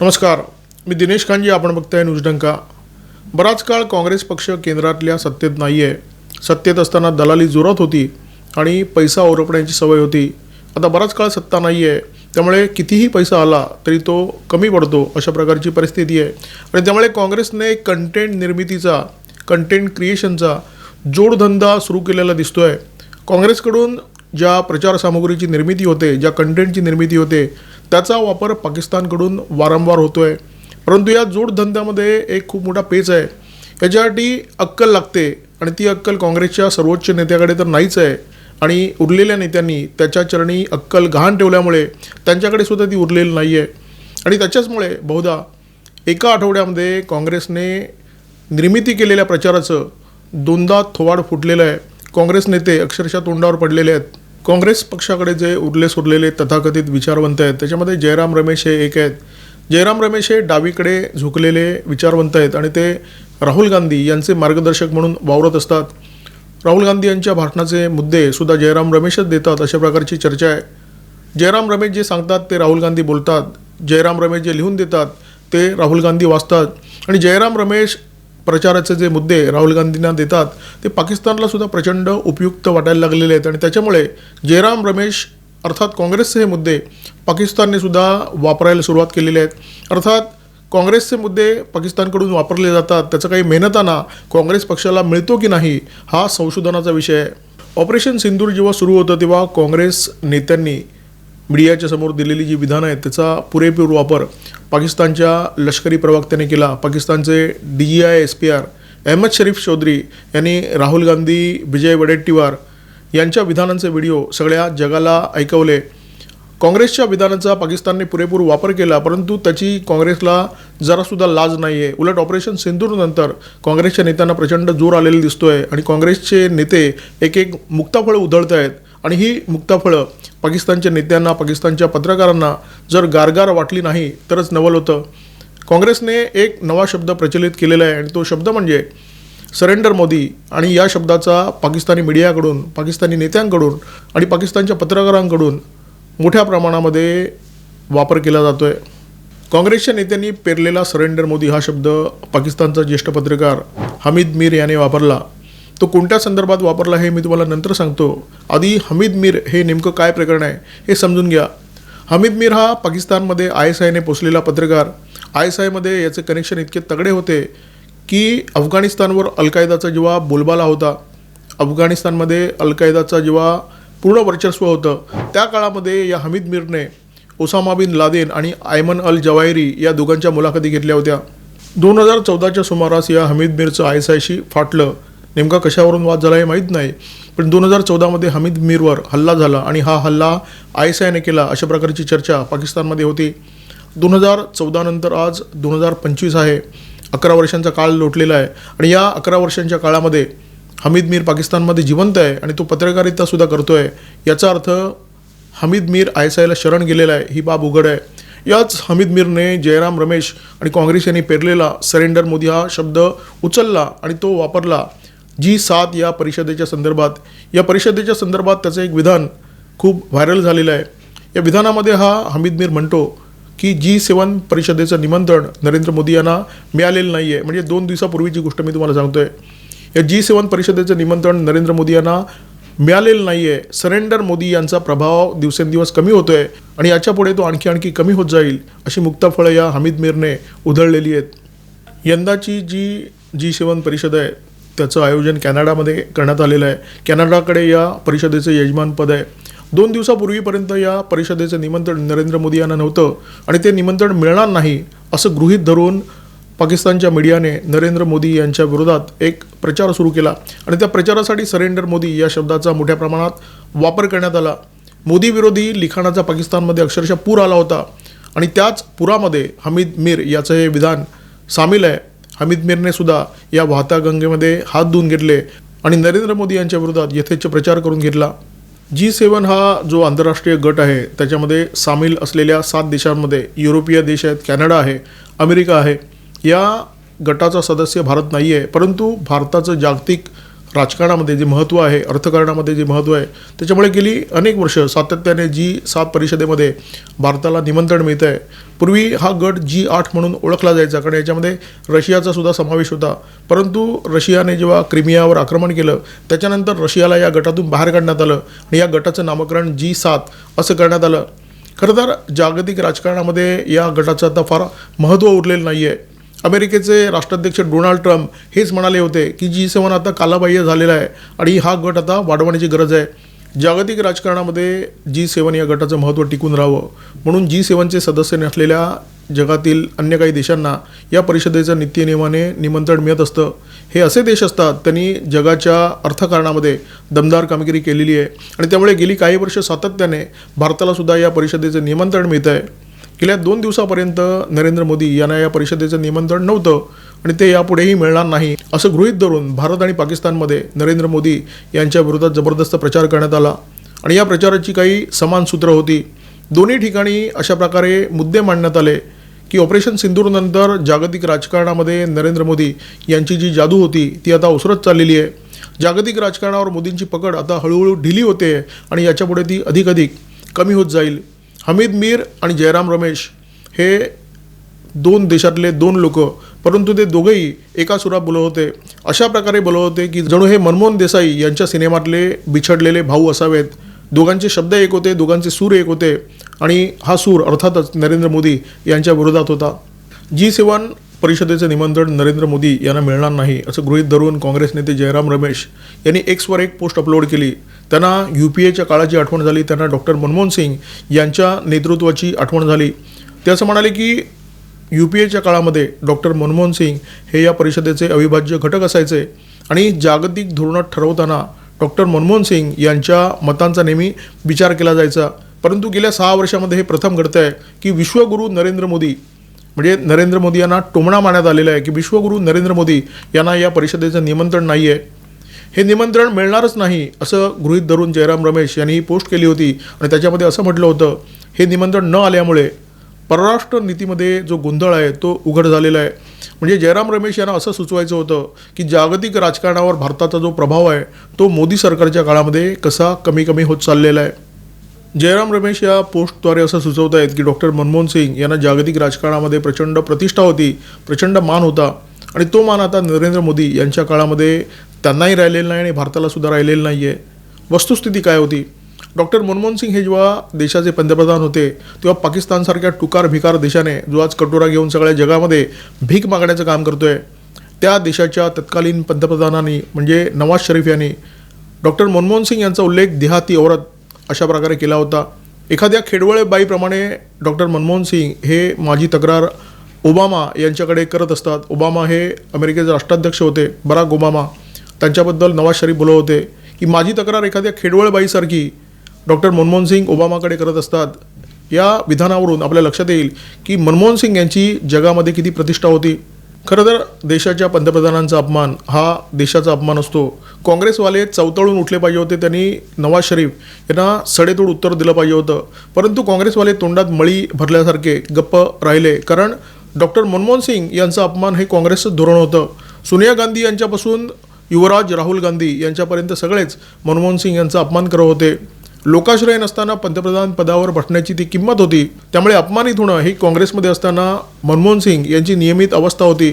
नमस्कार. मी दिनेश खानजी आपण बघताय न्यूजडंका बराच काळ काँग्रेस पक्ष केंद्रातल्या सत्तेत नाही आहे सत्तेत असताना दलाली जोरात होती आणि पैसा ओरपण्याची सवय होती. आता बराच काळ सत्ता नाही आहे त्यामुळे कितीही पैसा आला तरी तो कमी पडतो अशा प्रकारची परिस्थिती आहे. आणि त्यामुळे काँग्रेसने कंटेंट निर्मितीचा कंटेंट क्रिएशनचा जोडधंदा सुरू केलेला दिसतो आहे काँग्रेसकडून ज्या प्रचार सामुग्रीची निर्मिती होते ज्या कंटेंटची निर्मिती होते त्याचा वापर पाकिस्तानकडून वारंवार होतो आहे परंतु या जोडधंद्यामध्ये एक खूप मोठा पेच आहे. याच्यासाठी अक्कल लागते आणि ती अक्कल काँग्रेसच्या सर्वोच्च नेत्याकडे तर नाहीच आहे. आणि उरलेल्या नेत्यांनी त्याच्या चरणी अक्कल गहाण ठेवल्यामुळे त्यांच्याकडे सुद्धा ती उरलेली नाही आहे आणि त्याच्याचमुळे बहुधा एका आठवड्यामध्ये काँग्रेसने निर्मिती केलेल्या प्रचाराचं दोनदा थोवाड फुटलेलं आहे. काँग्रेस नेते अक्षरशः तोंडावर पडलेले आहेत. काँग्रेस पक्षाकडे जे उरले सुरलेले तथाकथित विचारवंत आहेत त्याच्यामध्ये जयराम रमेश हे एक आहेत. जयराम रमेश हे डावीकडे झुकलेले विचारवंत आहेत आणि ते राहुल गांधी यांचे मार्गदर्शक म्हणून वावरत असतात. राहुल गांधी यांच्या भाषणाचे मुद्दे सुद्धा जयराम रमेशच देतात अशा प्रकारची चर्चा आहे. जयराम रमेश जे सांगतात ते राहुल गांधी बोलतात. जयराम रमेश जे लिहून देतात ते राहुल गांधी वाचतात. आणि जयराम रमेश प्रचाराचे जे मुद्दे राहुल गांधींना देतात ते पाकिस्तानला सुद्धा प्रचंड उपयुक्त वाटायला लागलेले आहेत. आणि त्याच्यामुळे जयराम रमेश अर्थात काँग्रेसचे हे मुद्दे पाकिस्तानने सुद्धा वापरायला सुरुवात केलेली आहेत. अर्थात काँग्रेसचे मुद्दे पाकिस्तानकडून वापरले जातात त्याचा काही मेहनताना काँग्रेस पक्षाला मिळतो की नाही हा संशोधनाचा विषय आहे. ऑपरेशन सिंदूर जेव्हा सुरू होतं तेव्हा काँग्रेस नेत्यांनी मीडियाच्या समोर दिलेली जी विधानं आहेत त्याचा पुरेपूर वापर पाकिस्तानच्या लष्करी प्रवक्त्याने केला. पाकिस्तानचे D G I S P R Ahmed Sharif Chaudhry यांनी राहुल गांधी विजय वडेट्टीवार यांच्या विधानांचे व्हिडिओ सगळ्या जगाला ऐकवले. काँग्रेसच्या विधानाचा पाकिस्तानने पुरेपूर वापर केला परंतु त्याची काँग्रेसला जरासुद्धा लाज नाही आहे उलट ऑपरेशन सिंदूरनंतर काँग्रेसच्या नेत्यांना प्रचंड जोर आलेला दिसतोय आणि काँग्रेसचे नेते एक एक मुक्ताफळ उधळत आहेत आणि ही मुक्ताफळं पाकिस्तानच्या नेत्यांना पाकिस्तानच्या पत्रकारांना जर गारगार वाटली नाही तरच नवल होतं. काँग्रेसने एक नवा शब्द प्रचलित केलेला आहे आणि तो शब्द म्हणजे सरेंडर मोदी. आणि या शब्दाचा पाकिस्तानी मीडियाकडून पाकिस्तानी नेत्यांकडून आणि पाकिस्तानच्या पत्रकारांकडून मोठ्या प्रमाणामध्ये वापर केला जातो आहे काँग्रेसच्या नेत्यांनी पेरलेला सरेंडर मोदी हा शब्द पाकिस्तानचा ज्येष्ठ पत्रकार हमीद मीर याने वापरला. तो कोणत्या संदर्भात वापरला हे मी तुम्हाला नंतर सांगतो. आधी हमीद मीर हे नेमकं काय प्रकरण आहे हे समजून घ्या. हमीद मीर हा पाकिस्तानमध्ये आय एस आयने पोचलेला पत्रकार. आय एस आयमध्ये याचे कनेक्शन इतके तगडे होते की अफगाणिस्तानवर अल कायदाचा जेव्हा बोलबाला होता अफगाणिस्तानमध्ये अल कायदाचा जेव्हा पूर्ण वर्चस्व होतं त्या काळामध्ये या हमीद मीरने ओसामा बिन लादेन आणि आयमन अल जवाहिरी या दोघांच्या मुलाखती घेतल्या होत्या. दोन हजार चौदाच्या सुमारास या हमीद मीरचं आय एस आयशी फाटलं. नेमका कशावरून वाद झाला हे माहीत नाही. पण दोन हजार चौदामध्ये हमीद मीरवर हल्ला झाला आणि हा हल्ला आय एस आयने केला अशा प्रकारची चर्चा पाकिस्तानमध्ये होती. दोन हजार चौदानंतर आज दोन हजार पंचवीस आहे. अकरा वर्षांचा काळ लोटलेला आहे आणि या अकरा वर्षांच्या काळामध्ये हमीद मीर पाकिस्तानमध्ये जिवंत आहे आणि तो पत्रकारितासुद्धा करतो आहे याचा अर्थ हमीद मीर आय एस आयला शरण गेलेला आहे ही बाब उघड आहे. याच हमीद मीरने जयराम रमेश आणि काँग्रेस यांनी पेरलेला सरेंडर मोदी हा शब्द उचलला आणि तो वापरला. जी सात या परिषदेच्या संदर्भात या परिषदेच्या संदर्भात त्याचं एक विधान खूप व्हायरल झालेलं आहे. या विधानामध्ये हा हमीद मीर म्हणतो की जी सेवन परिषदेचं निमंत्रण नरेंद्र मोदी यांना मिळालेलं नाही आहे म्हणजे दोन दिवसापूर्वीची गोष्ट मी तुम्हाला सांगतो आहे या जी सेवन परिषदेचं निमंत्रण नरेंद्र मोदी यांना मिळालेलं नाही आहे सरेंडर मोदी यांचा प्रभाव दिवसेंदिवस कमी होतो आहे आणि याच्यापुढे तो आणखी आणखी कमी होत जाईल अशी मुक्ताफळं या हमीद मीरने उधळलेली आहेत. यंदाची जी जी सेवन परिषद आहे त्याचं आयोजन कॅनडामध्ये करण्यात आलेलं आहे. कॅनडाकडे या परिषदेचं यजमानपद आहे. दोन दिवसापूर्वीपर्यंत या परिषदेचं निमंत्रण नरेंद्र मोदी यांना नव्हतं आणि ते निमंत्रण मिळणार नाही असं गृहीत धरून पाकिस्तानच्या मीडियाने नरेंद्र मोदी यांच्या विरोधात एक प्रचार सुरू केला आणि त्या प्रचारासाठी सरेंडर मोदी या शब्दाचा मोठ्या प्रमाणात वापर करण्यात आला. मोदी विरोधी लिखाणाचा पाकिस्तानमध्ये अक्षरशः पूर आला होता आणि त्याच पुरामध्ये हमीद मीर याचं हे विधान सामील आहे. हमीद मीरने सुद्धा या वाहत्या गंगेमध्ये हात धुवून घेतले आणि नरेंद्र मोदी यांच्या विरोधात यथेच्छ प्रचार करून घेतला. जी सेवन हा जो आंतरराष्ट्रीय गट आहे त्याच्यामध्ये सामील असलेल्या सात देशांमध्ये युरोपीय देश आहेत कॅनडा आहे अमेरिका आहे. या गटाचा सदस्य भारत नाही आहे परंतु भारताचं जागतिक राजकारणामध्ये जे महत्त्व आहे अर्थकारणामध्ये जे महत्त्व आहे त्याच्यामुळे गेली अनेक वर्ष सातत्याने जी सात परिषदेमध्ये भारताला निमंत्रण मिळतं आहे पूर्वी हा गट जी आठ म्हणून ओळखला जायचा कारण याच्यामध्ये रशियाचा सुद्धा समावेश होता. परंतु रशियाने जेव्हा क्रिमियावर आक्रमण केलं त्याच्यानंतर रशियाला या गटातून बाहेर काढण्यात आलं आणि या गटाचं नामकरण जी सात असं करण्यात आलं. खरं तर जागतिक राजकारणामध्ये या गटाचं आता फार महत्त्व उरलेलं नाही आहे अमेरिकेचे राष्ट्राध्यक्ष डोनाल्ड ट्रम्प हेच म्हणाले होते की जी सेवन आता कालाबाह्य झालेला आहे आणि हा गट आता वाढवण्याची गरज आहे. जागतिक राजकारणामध्ये जी सेवन या गटाचं महत्त्व टिकून राहावं म्हणून जी सेवनचे सदस्य नसलेल्या जगातील अन्य काही देशांना या परिषदेचं नित्यनियमाने निमंत्रण मिळत असतं. हे असे देश असतात त्यांनी जगाच्या अर्थकारणामध्ये दमदार कामगिरी केलेली आहे आणि त्यामुळे गेली काही वर्ष सातत्याने भारतालासुद्धा या परिषदेचं निमंत्रण मिळत आहे गेल्या दोन दिवसापर्यंत नरेंद्र मोदी यांना या परिषदेचं निमंत्रण नव्हतं आणि ते यापुढेही मिळणार नाही असं गृहीत धरून भारत आणि पाकिस्तानमध्ये नरेंद्र मोदी यांच्या विरोधात जबरदस्त प्रचार करण्यात आला. आणि या प्रचाराची काही समान सूत्र होती. दोन्ही ठिकाणी अशा प्रकारे मुद्दे मांडण्यात आले की ऑपरेशन सिंदूरनंतर जागतिक राजकारणामध्ये नरेंद्र मोदी यांची जी जादू होती ती आता ओसरत चाललेली आहे. जागतिक राजकारणावर मोदींची पकड आता हळूहळू ढिली होते आणि याच्यापुढे ती अधिक अधिक कमी होत जाईल. हमीद मीर आणि जयराम रमेश हे दोन देशातले दोन लोक परंतु ते दोघंही एका सुरात बोलत होते. अशा प्रकारे बोलत होते की जणू हे मनमोहन देसाई यांच्या सिनेमातले बिछडलेले भाऊ असावेत. दोघांचे शब्द एक होते दोघांचे सूर एक होते आणि हा सूर अर्थातच नरेंद्र मोदी यांच्या विरोधात होता. जी सेवन परिषदेचं निमंत्रण नरेंद्र मोदी यांना मिळणार नाही असं गृहीत धरून काँग्रेस नेते जयराम रमेश यांनी एक्सवर एक पोस्ट अपलोड केली. त्यांना यू पी एच्या काळाची आठवण झाली त्यांना डॉक्टर मनमोहन सिंग यांच्या नेतृत्वाची आठवण झाली. ते असं म्हणाले की यू पी एच्या काळामध्ये डॉक्टर मनमोहन सिंग हे या परिषदेचे अविभाज्य घटक असायचे आणि जागतिक धोरणं ठरवताना डॉक्टर मनमोहन सिंग यांच्या मतांचा नेहमी विचार केला जायचा. परंतु गेल्या सहा वर्षामध्ये हे प्रथम घडतं आहे की विश्वगुरू नरेंद्र मोदी म्हणजे नरेंद्र मोदी यांना टोमणा मारण्यात आलेला आहे की विश्वगुरू नरेंद्र मोदी यांना या परिषदेचं निमंत्रण नाही आहे हे निमंत्रण मिळणारच नाही असं गृहीत धरून जयराम रमेश यांनी ही पोस्ट केली होती. आणि त्याच्यामध्ये असं म्हटलं होतं हे निमंत्रण न आल्यामुळे परराष्ट्र नीतीमध्ये जो गोंधळ आहे तो उघड झालेला आहे. म्हणजे जयराम रमेश यांना असं सुचवायचं होतं की जागतिक राजकारणावर भारताचा जो प्रभाव आहे तो मोदी सरकारच्या काळामध्ये कसा कमी कमी होत चाललेला आहे. जयराम रमेश या पोस्टद्वारे असं सुचवत आहेत की डॉक्टर मनमोहन सिंग यांना जागतिक राजकारणामध्ये प्रचंड प्रतिष्ठा होती प्रचंड मान होता. आणि तो मान आता नरेंद्र मोदी यांच्या काळामध्ये त्यांनाही राहिलेलं नाही आणि भारताला सुद्धा राहिलेलं नाही आहे वस्तुस्थिती काय होती? डॉक्टर मनमोहन सिंग हे जेव्हा देशाचे पंतप्रधान होते तेव्हा पाकिस्तानसारख्या टुकार भिकार देशाने जो आज कटोरा घेऊन सगळ्या जगामध्ये भीक मागण्याचं काम करतोय त्या देशाच्या तत्कालीन पंतप्रधानांनी म्हणजे नवाज शरीफ यांनी डॉक्टर मनमोहन सिंग यांचा उल्लेख देहाती औरत अशा प्रकारे केला होता. एखाद्या खेडवळे बाईप्रमाणे डॉक्टर मनमोहन सिंग हे माझी तक्रार ओबामा यांच्याकडे करत असतात. ओबामा हे अमेरिकेचे राष्ट्राध्यक्ष होते बराक ओबामा. त्यांच्याबद्दल नवाज शरीफ बोलत होते की माझी तक्रार एखाद्या खेडवळबाईसारखी डॉक्टर मनमोहन सिंग ओबामाकडे करत असतात. या विधानावरून आपल्या लक्षात येईल की मनमोहन सिंग यांची जगामध्ये किती प्रतिष्ठा होती. खरं तर देशाच्या पंतप्रधानांचा अपमान हा देशाचा अपमान असतो. काँग्रेसवाले चवतळून उठले पाहिजे होते त्यांनी नवाज शरीफ यांना सडेतोड उत्तर दिलं पाहिजे होतं. परंतु काँग्रेसवाले तोंडात मळी भरल्यासारखे गप्प राहिले कारण डॉक्टर मनमोहन सिंग यांचा अपमान हे काँग्रेसचं धोरण होतं. सोनिया गांधी यांच्यापासून युवराज राहुल गांधी यांच्यापर्यंत सगळेच मनमोहन सिंग यांचा अपमान करत होते. लोकाश्रय नसताना पंतप्रधान पदावर बसण्याची ती किंमत होती. त्यामुळे अपमानित होणं ही काँग्रेसमध्ये असताना मनमोहन सिंग यांची नियमित अवस्था होती.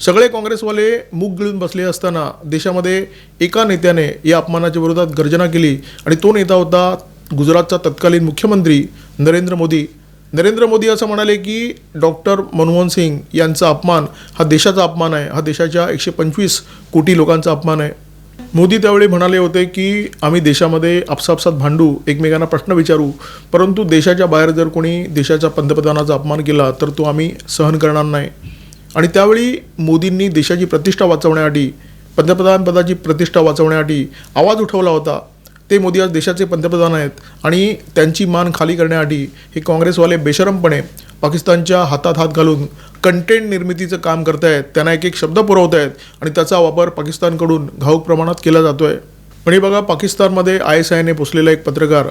सगळे काँग्रेसवाले मूग गिळून बसले असताना देशामध्ये एका नेत्याने या अपमानाच्या विरोधात गर्जना केली आणि तो नेता होता गुजरातचा तत्कालीन मुख्यमंत्री नरेंद्र मोदी. नरेंद्र मोदी असं म्हणाले की डॉक्टर मनमोहन सिंग यांचा अपमान हा देशाचा अपमान आहे. हा देशाच्या एकशे पंचवीस कोटी लोकांचा अपमान आहे. मोदी त्यावेळी म्हणाले होते की आम्ही देशामध्ये आपसापसात भांडू एकमेकांना प्रश्न विचारू परंतु देशाच्या बाहेर जर कोणी देशाच्या पंतप्रधानाचा अपमान केला तर तो आम्ही सहन करणार नाही. आणि त्यावेळी मोदींनी देशाची प्रतिष्ठा वाचवण्यासाठी पंतप्रधानपदाची प्रतिष्ठा वाचवण्यासाठी आवाज उठवला होता. ते मोदी आज देशाचे पंतप्रधान आहेत. आणि त्यांची मान खाली करण्यासाठी हे काँग्रेसवाले बेशरमपणे पाकिस्तानच्या हातात हात घालून कंटेंट निर्मितीचं काम करत आहेत त्यांना एक एक शब्द पुरवत आहेत आणि त्याचा वापर पाकिस्तानकडून घाऊक प्रमाणात केला जातो आहे पण हे बघा पाकिस्तानमध्ये आय एस आयने पोचलेला एक पत्रकार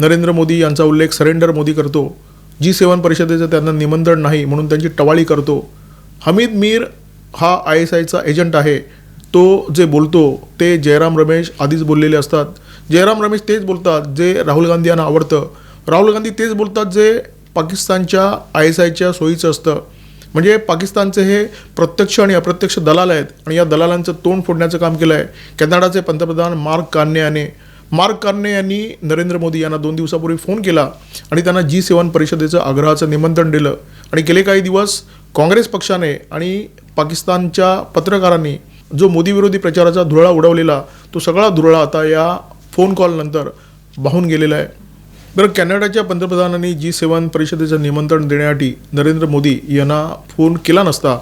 नरेंद्र मोदी यांचा उल्लेख सरेंडर मोदी करतो. जी सेवन परिषदेचं त्यांना निमंत्रण नाही म्हणून त्यांची टवाळी करतो. हमीद मीर हा आय एस आयचा एजंट आहे. तो जे बोलतो ते जयराम रमेश आधीच बोललेले असतात. जयराम रमेश तेच बोलतात जे राहुल गांधी यांना आवडतं. राहुल गांधी तेच बोलतात जे पाकिस्तानच्या आय एस आयच्या सोयीचं असतं. म्हणजे पाकिस्तानचे हे प्रत्यक्ष आणि अप्रत्यक्ष दलाल आहेत आणि या दलालांचं तोंड फोडण्याचं काम केलं आहे कॅनडाचे पंतप्रधान मार्क कान्ने याने. मार्क कान्ने यांनी नरेंद्र मोदी यांना दोन दिवसापूर्वी फोन केला आणि त्यांना जी सेवन परिषदेचं आग्रहाचं निमंत्रण दिलं. आणि गेले काही दिवस काँग्रेस पक्षाने आणि पाकिस्तानच्या पत्रकारांनी जो मोदीविरोधी प्रचाराचा धुरळा उडवलेला तो सगळा धुरळा आता या फोन कॉलनंतर वाहून गेलेला आहे. बरं कॅनडाच्या पंतप्रधानांनी जी सेवन परिषदेचं निमंत्रण देण्यासाठी नरेंद्र मोदी यांना फोन केला नसता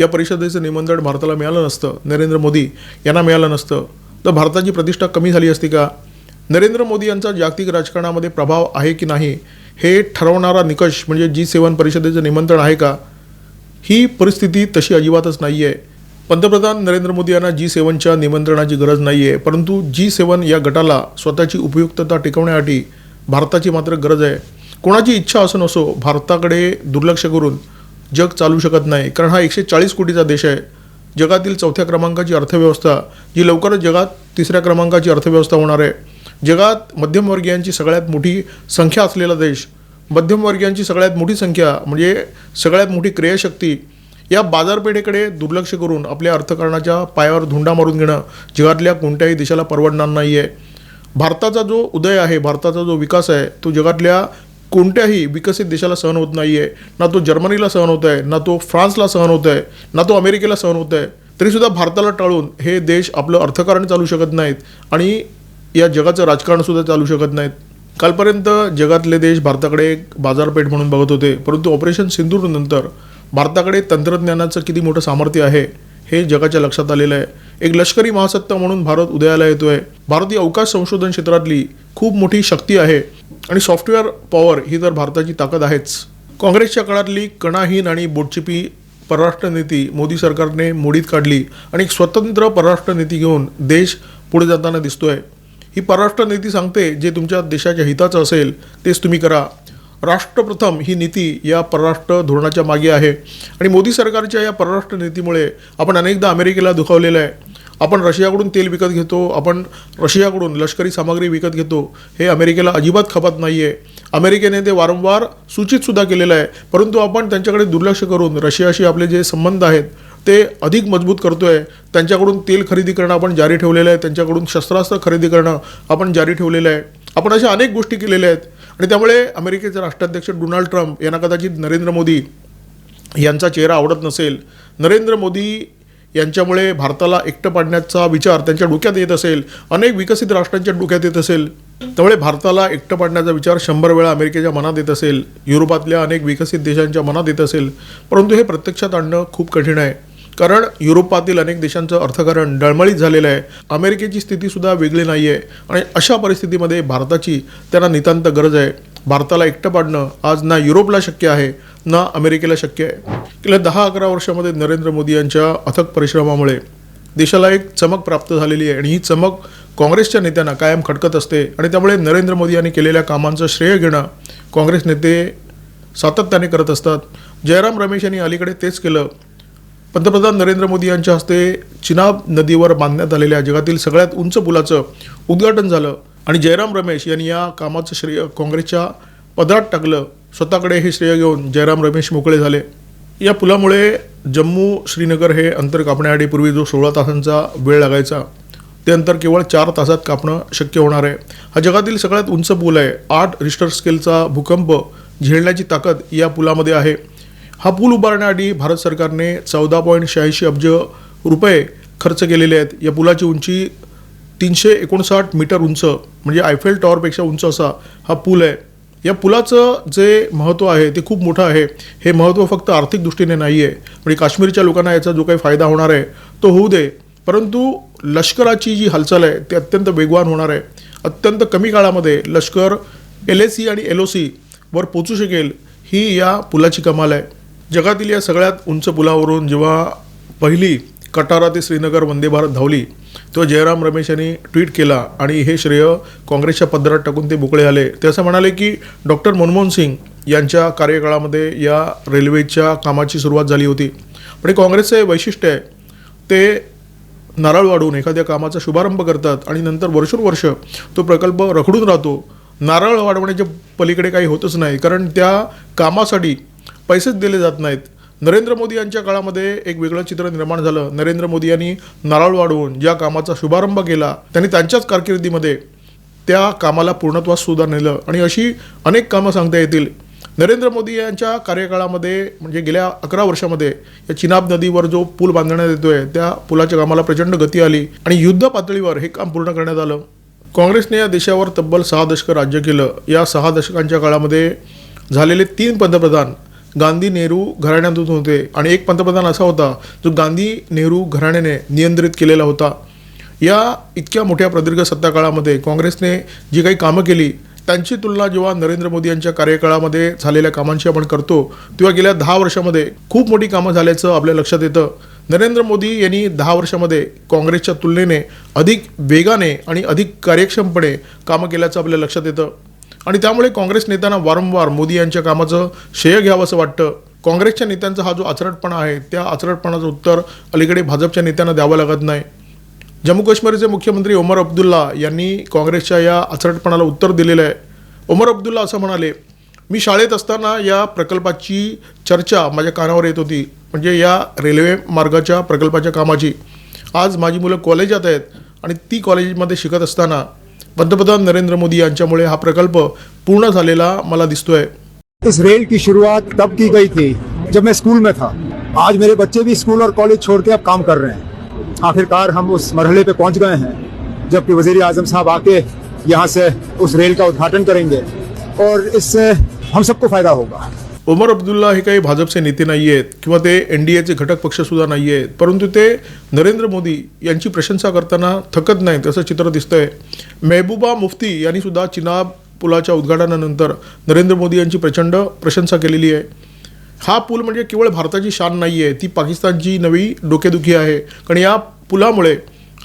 या परिषदेचं निमंत्रण भारताला मिळालं नसतं नरेंद्र मोदी यांना मिळालं नसतं तर भारताची प्रतिष्ठा कमी झाली असती का? नरेंद्र मोदी यांचा जागतिक राजकारणामध्ये प्रभाव आहे की नाही हे ठरवणारा निकष म्हणजे जी सेवन परिषदेचं निमंत्रण आहे का? ही परिस्थिती तशी अजिबातच नाही आहे पंतप्रधान नरेंद्र मोदी यांना जी सेवनच्या निमंत्रणाची गरज नाही आहे परंतु जी सेवन या गटाला स्वतःची उपयुक्तता टिकवण्यासाठी भारताची मात्र गरज आहे. कोणाची इच्छा असो नसो भारताकडे दुर्लक्ष करून जग चालू शकत नाही कारण हा एकशे चाळीस कोटीचा देश आहे. जगातील चौथ्या क्रमांकाची अर्थव्यवस्था जी लवकरच जगात तिसऱ्या क्रमांकाची अर्थव्यवस्था होणार आहे. जगात मध्यमवर्गीयांची सगळ्यात मोठी संख्या असलेला देश मध्यमवर्गीयांची सगळ्यात मोठी संख्या म्हणजे सगळ्यात मोठी क्रियाशक्ती या बाजारपेठेकडे दुर्लक्ष करून आपल्या अर्थकारणाच्या पायावर धुंडा मारून घेणं जगातल्या कोणत्याही देशाला परवडणार नाही आहे भारताचा जो उदय आहे भारताचा जो विकास आहे तो जगातल्या कोणत्याही विकसित देशाला सहन होत नाही आहे ना तो जर्मनीला सहन होत आहे ना तो फ्रान्सला सहन होत आहे ना तो अमेरिकेला सहन होत आहे तरीसुद्धा भारताला टाळून हे देश आपलं अर्थकारण चालू शकत नाहीत आणि या जगाचं राजकारणसुद्धा चालू शकत नाहीत. कालपर्यंत जगातले देश भारताकडे एक बाजारपेठ म्हणून बघत होते परंतु ऑपरेशन सिंधूर नंतर भारताकडे तंत्रज्ञानाचं किती मोठं सामर्थ्य आहे हे जगाच्या लक्षात आलेलं आहे. एक लष्करी महासत्ता म्हणून भारत उदयाला येतो आहे भारतीय अवकाश संशोधन क्षेत्रातली खूप मोठी शक्ती आहे आणि सॉफ्टवेअर पॉवर ही तर भारताची ताकद आहेच. काँग्रेसच्या काळातली कणाहीन आणि बोटचिपी परराष्ट्र नीती मोदी सरकारने मोडीत काढली आणि एक स्वतंत्र परराष्ट्र नीती घेऊन देश पुढे जाताना दिसतोय. ही परराष्ट्र नीती सांगते जे तुमच्या देशाच्या हिताचं असेल तेच तुम्ही करा. राष्ट्रप्रथम ही नीती या परराष्ट्र धोरणाच्या मागे आहे. आणि मोदी सरकारच्या या परराष्ट्र नीतीमुळे आपण अनेकदा अमेरिकेला दुखावलेलं आहे. आपण रशियाकडून तेल विकत घेतो आपण रशियाकडून लष्करी सामग्री विकत घेतो हे अमेरिकेला अजिबात खपत नाही आहे अमेरिकेने ते वारंवार सूचितसुद्धा केलेलं आहे. परंतु आपण त्यांच्याकडे दुर्लक्ष करून रशियाशी आपले जे संबंध आहेत ते अधिक मजबूत करतो आहे त्यांच्याकडून तेल खरेदी करणं आपण जारी ठेवलेलं आहे. त्यांच्याकडून शस्त्रास्त्र खरेदी करणं आपण जारी ठेवलेलं आहे. आपण अशा अनेक गोष्टी केलेल्या आहेत. आणि त्यामुळे अमेरिकेचे राष्ट्राध्यक्ष डोनाल्ड ट्रम्प यांना कदाचित नरेंद्र मोदी यांचा चेहरा आवडत नसेल नरेंद्र मोदी यांच्यामुळे भारताला एकटं पाडण्याचा विचार त्यांच्या डोक्यात येत असेल अनेक विकसित राष्ट्रांच्या डोक्यात येत असेल त्यामुळे भारताला एकटं पाडण्याचा विचार शंभर वेळा अमेरिकेच्या मनात येत असेल युरोपातल्या अनेक विकसित देशांच्या मनात येत असेल परंतु हे प्रत्यक्षात आणणं खूप कठीण आहे. कारण युरोपातील अनेक देशांचं अर्थकारण डळमळीत झालेलं आहे. अमेरिकेची स्थितीसुद्धा वेगळी नाही आहे आणि अशा परिस्थितीमध्ये भारताची त्यांना नितांत गरज आहे. भारताला एकटं पाडणं आज ना युरोपला शक्य आहे ना अमेरिकेला शक्य आहे. गेल्या दहा अकरा वर्षामध्ये नरेंद्र मोदी यांच्या अथक परिश्रमामुळे देशाला एक चमक प्राप्त झालेली आहे आणि ही चमक काँग्रेसच्या नेत्यांना कायम खटकत असते आणि त्यामुळे नरेंद्र मोदी यांनी केलेल्या कामांचं श्रेय घेणं काँग्रेस नेते सातत्याने करत असतात. जयराम रमेश यांनी अलीकडे तेच केलं. पंतप्रधान नरेंद्र मोदी यांच्या हस्ते चिनाब नदीवर बांधण्यात आलेल्या जगातील सगळ्यात उंच पुलाचं उद्घाटन झालं आणि जयराम रमेश यांनी या कामाचं श्रेय काँग्रेसच्या पदरात टाकलं. स्वतःकडे हे श्रेय घेऊन जयराम रमेश मोकळे झाले. या पुलामुळे जम्मू श्रीनगर हे अंतर कापण्यासाठी पूर्वी जो सोळा तासांचा वेळ लागायचा ते अंतर केवळ चार तासात कापणं शक्य होणार आहे. हा जगातील सगळ्यात उंच पूल आहे. आठ रिस्टर स्केलचा भूकंप झेलण्याची ताकद या पुलामध्ये आहे. हा पूल उभारण्यासाठी भारत सरकारने चौदा पॉईंट शहाऐंशी अब्ज रुपये खर्च केलेले आहेत. या पुलाची उंची तीनशे एकोणसाठ मीटर उंच म्हणजे आयफेल टॉवरपेक्षा उंच असा हा पूल आहे. या पुलाचं जे महत्त्व आहे ते खूप मोठं आहे. हे महत्त्व फक्त आर्थिक दृष्टीने नाही आहे म्हणजे काश्मीरच्या लोकांना याचा जो काही फायदा होणार आहे तो होऊ दे. परंतु लष्कराची जी हालचाल आहे ती अत्यंत वेगवान होणार आहे. अत्यंत कमी काळामध्ये लष्कर एल ए सी आणि एल ओ सीवर पोचू शकेल ही या पुलाची कमाल आहे. जगातील या सगळ्यात उंच पुलावरून जेव्हा पहिली कटारा ते श्रीनगर वंदे भारत धावली तो जयराम रमेश यांनी ट्विट केला आणि हे श्रेय काँग्रेसच्या पदरात टाकून ते मोकळे आले ते असं म्हणाले की डॉक्टर मनमोहन सिंग यांच्या कार्यकाळामध्ये या रेल्वेच्या कामाची सुरुवात झाली होती. पण हे काँग्रेसचं हे वैशिष्ट्य आहे. ते नारळ वाढवून एखाद्या कामाचा शुभारंभ करतात आणि नंतर वर्षोनवर्ष तो प्रकल्प रखडून राहतो. नारळ वाढवण्याच्या पलीकडे काही होतच नाही कारण त्या कामासाठी पैसेच दिले जात नाहीत. नरेंद्र मोदी यांच्या काळामध्ये एक वेगळं चित्र निर्माण झालं. नरेंद्र मोदी यांनी नारळ वाढवून ज्या कामाचा शुभारंभ केला त्यांनी त्यांच्याच कारकिर्दीमध्ये त्या कामाला पूर्णत्वास सुद्धा नेलं आणि अशी अनेक कामं सांगता येतील. नरेंद्र मोदी यांच्या कार्यकाळामध्ये म्हणजे गेल्या अकरा वर्षामध्ये या चिनाब नदीवर जो पूल बांधण्यात येतोय त्या पुलाच्या कामाला प्रचंड गती आली आणि युद्ध पातळीवर हे काम पूर्ण करण्यात आलं. काँग्रेसने या देशावर तब्बल सहा दशकं राज्य केलं. या सहा दशकांच्या काळामध्ये झालेले तीन पंतप्रधान गांधी नेहरू घराण्यातून होते. आणि एक पंतप्रधान असा होता जो गांधी नेहरू घराण्याने नियंत्रित केलेला होता. या इतक्या मोठ्या प्रदीर्घ सत्ताकाळामध्ये काँग्रेसने जी काही कामं केली त्यांची तुलना जेव्हा नरेंद्र मोदी यांच्या कार्यकाळामध्ये झालेल्या कामांशी आपण करतो तेव्हा गेल्या दहा वर्षामध्ये खूप मोठी कामं झाल्याचं आपल्या लक्षात येतं. नरेंद्र मोदी यांनी दहा वर्षामध्ये काँग्रेसच्या तुलनेने अधिक वेगाने आणि अधिक कार्यक्षमपणे कामं केल्याचं आपल्या लक्षात येतं. आणि त्यामुळे काँग्रेस नेत्यांना वारंवार मोदी यांच्या कामाचं श्रेय घ्यावं असं वाटतं. काँग्रेसच्या नेत्यांचा हा जो आचरटपणा आहे त्या आचरटपणाचं उत्तर अलीकडे भाजपच्या नेत्यांना द्यावं लागत नाही. जम्मू काश्मीरचे मुख्यमंत्री ओमर अब्दुल्ला यांनी काँग्रेसच्या या आचरटपणाला उत्तर दिलेलं आहे. ओमर अब्दुल्ला असं म्हणाले मी शाळेत असताना या प्रकल्पाची चर्चा माझ्या कानावर येत होती म्हणजे या रेल्वे मार्गाच्या प्रकल्पाच्या कामाची. आज माझी मुलं कॉलेजात आहेत आणि ती कॉलेजमध्ये शिकत असताना पंतप्रधान नरेंद्र मोदी यांच्यामुळे हा प्रकल्प पूर्ण झालेला मला दिसतोय. इस रेल की शुरुआत तब की गई थी, जब मैं स्कूल में था। आज मेरे बच्चे भी स्कूल और कॉलेज छोड़ के अब काम कर रहे हैं। आखिरकार हम उस मरहले पे पहुँच गए हैं, जबकि वज़ीर आज़म साहब आके यहाँ से उस रेल का उद्घाटन करेंगे। और इससे हम सबको फ़ायदा होगा। ओमर अब्दुल्ला हे काही भाजपचे नेते नाही आहेत किंवा ते एन डी एचे घटक पक्षसुद्धा नाही आहेत परंतु ते नरेंद्र मोदी यांची प्रशंसा करताना थकत नाहीत असं चित्र दिसतंय. मेहबूबा मुफ्ती यांनी सुद्धा चिनाब पुलाच्या उद्घाटनानंतर नरेंद्र मोदी यांची प्रचंड प्रशंसा केलेली आहे. हा पूल म्हणजे केवळ भारताची शान नाही आहे ती पाकिस्तानची नवी डोकेदुखी आहे. कारण या पुलामुळे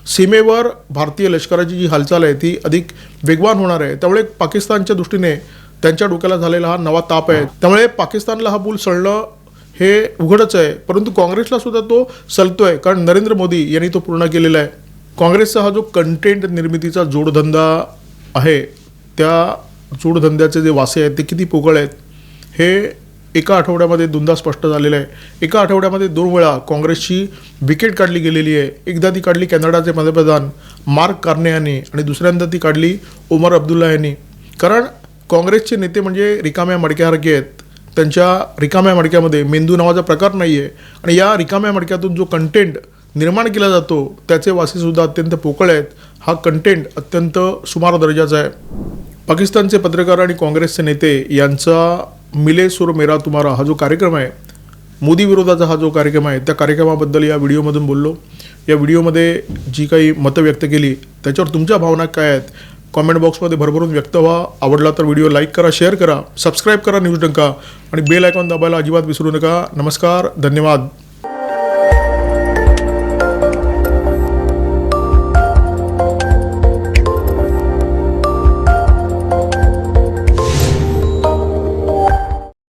सीमेवर भारतीय लष्कराची जी हालचाल आहे ती अधिक वेगवान होणार आहे. त्यामुळे पाकिस्तानच्या दृष्टीने त्यांच्या डोक्याला झालेला हा नवा ताप आहे. त्यामुळे पाकिस्तानला हा पूल सळणं हे उघडच आहे. परंतु काँग्रेसला सुद्धा तो सलतोय कारण नरेंद्र मोदी यांनी तो पूर्ण केलेला आहे. काँग्रेसचा हा जो कंटेंट निर्मितीचा जोडधंदा आहे त्या जोडधंद्याचे जे वासे आहेत ते किती पोकळ आहेत हे एका आठवड्यामध्ये दोनदा स्पष्ट झालेलं आहे. एका आठवड्यामध्ये दोन वेळा काँग्रेसची विकेट काढली गेलेली आहे. एकदा ती काढली कॅनडाचे पंतप्रधान मार्क कार्ने यांनी आणि दुसऱ्यांदा ती काढली ओमर अब्दुल्ला यांनी. कारण काँग्रेसचे नेते म्हणजे रिकाम्या मडक्यासारखे आहेत. त्यांच्या रिकाम्या मडक्यामध्ये मेंदू नावाचा प्रकार नाही आहे आणि या रिकाम्या मडक्यातून जो कंटेंट निर्माण केला जातो त्याचे वासेसुद्धा अत्यंत पोकळ आहेत. हा कंटेंट अत्यंत सुमार दर्जाचा आहे. पाकिस्तानचे पत्रकार आणि काँग्रेसचे नेते यांचा मिले सुर मेरा तुम्हारा हा जो कार्यक्रम आहे मोदी विरोधाचा हा जो कार्यक्रम आहे त्या कार्यक्रमाबद्दल या व्हिडिओमधून बोललो. या व्हिडिओमध्ये जी काही मतं व्यक्त केली त्याच्यावर तुमच्या भावना काय आहेत? कॉमेंट बॉक्समध्ये भरभरून व्यक्त व्हा. आवडला तर व्हिडिओ लाईक करा शेअर करा सबस्क्राईब करा न्यूज डंका आणि बेल आयकॉन दाबायला अजिबात विसरू नका. नमस्कार धन्यवाद.